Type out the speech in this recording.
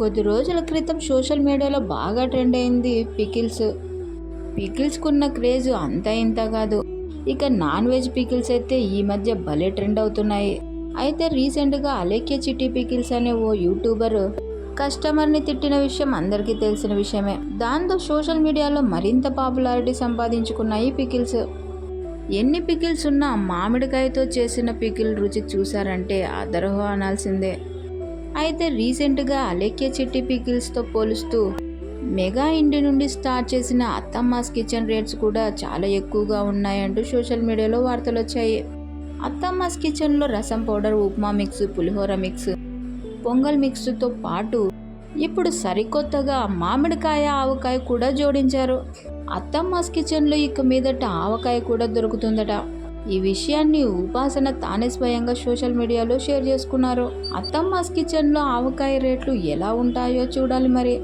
కొద్ది రోజుల క్రితం సోషల్ మీడియాలో బాగా ట్రెండ్ అయింది పికిల్స్. పికిల్స్కున్న క్రేజ్ అంత ఇంత కాదు. ఇక నాన్ వెజ్ పికిల్స్ అయితే ఈ మధ్య భలే ట్రెండ్ అవుతున్నాయి. అయితే రీసెంట్గా అలేఖ్య చిట్టి పికిల్స్ అనే ఓ యూట్యూబర్ కస్టమర్ని తిట్టిన విషయం అందరికీ తెలిసిన విషయమే. దాంతో సోషల్ మీడియాలో మరింత పాపులారిటీ సంపాదించుకున్నాయి పికిల్స్. ఎన్ని పికిల్స్ ఉన్నా మామిడికాయతో చేసిన పికిల్ రుచి చూసారంటే అదరహో అనాల్సిందే. అయితే రీసెంట్గా అలేఖ్య చెట్టి పికిల్స్తో పోలుస్తూ మెగా ఇండి నుండి స్టార్ట్ చేసిన అత్తమ్మాస్ కిచెన్ రేట్స్ కూడా చాలా ఎక్కువగా ఉన్నాయంటూ సోషల్ మీడియాలో వార్తలు వచ్చాయి అత్తమ్మాస్ కిచెన్లో rasam powder upma mix pulihora mix pongal మిక్స్తో పాటు ఇప్పుడు సరికొత్తగా మామిడికాయ ఆవకాయ కూడా జోడించారు. అత్తమ్మాస్ కిచెన్లో ఇక మీదట ఆవకాయ కూడా దొరుకుతుందట. ఈ విషయాన్ని ఉపాసన తానే స్వయంగా సోషల్ మీడియాలో షేర్ చేసుకున్నారు. అత్తమ్మాస్ కిచెన్లో ఆవకాయ రేట్లు ఎలా ఉంటాయో చూడాలి మరి.